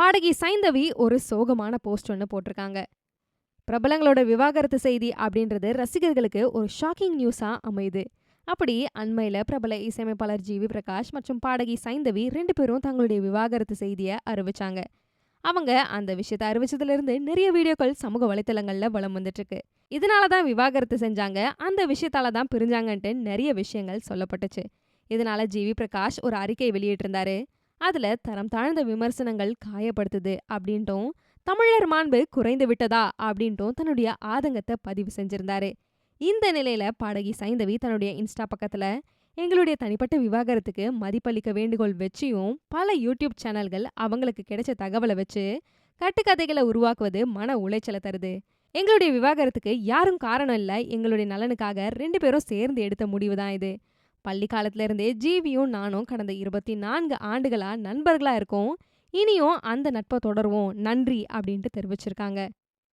பாடகி சைந்தவி ஒரு சோகமான போஸ்ட் ஒன்று போட்டிருக்காங்க. பிரபலங்களோட விவாகரத்து செய்தி அப்படின்றது ரசிகர்களுக்கு ஒரு ஷாக்கிங் நியூஸாக அமையுது. அப்படி அண்மையில் பிரபல இசையமைப்பாளர் ஜி வி பிரகாஷ் மற்றும் பாடகி சைந்தவி ரெண்டு பேரும் தங்களுடைய விவாகரத்து செய்தியை அறிவிச்சாங்க. அவங்க அந்த விஷயத்தை அறிவிச்சதுலேருந்து நிறைய வீடியோக்கள் சமூக வலைத்தளங்களில் வளம் வந்துட்டு இருக்கு இதனால தான் விவாகரத்து செஞ்சாங்க. அந்த விஷயத்தால தான் பிரிஞ்சாங்கன்ட்டு நிறைய விஷயங்கள் சொல்லப்பட்டுச்சு. இதனால ஜி வி பிரகாஷ் ஒரு அறிக்கை வெளியிட்டிருந்தாரு. அதுல தரம் தாழ்ந்த விமர்சனங்கள் காயப்படுத்துது அப்படின்ட்டும் தமிழர் மாண்பு குறைந்து விட்டதா? அப்படின்ட்டும் தன்னுடைய ஆதங்கத்தை பதிவு செஞ்சிருந்தாரு. இந்த நிலையில பாடகி சைந்தவி தன்னுடைய இன்ஸ்டா பக்கத்துல எங்களுடைய தனிப்பட்ட விவாகரத்துக்கு மதிப்பளிக்க வேண்டுகோள் வச்சியும் பல யூடியூப் சேனல்கள் அவங்களுக்கு கிடைச்ச தகவலை வச்சு கட்டுக்கதைகளை உருவாக்குவது மன உளைச்சலை தருது. எங்களுடைய விவாகரத்துக்கு யாரும் காரணம் இல்லை எங்களுடைய நலனுக்காக ரெண்டு பேரும் சேர்ந்து எடுத்த முடிவு தான் இது. பள்ளி காலத்துல இருந்தே ஜீவியும் நானும் கடந்த இருபத்தி நான்கு ஆண்டுகளா நண்பர்களா இருக்கோம். இனியும் அந்த நட்பை தொடருவோம். நன்றி அப்படின்ட்டு தெரிவிச்சிருக்காங்க.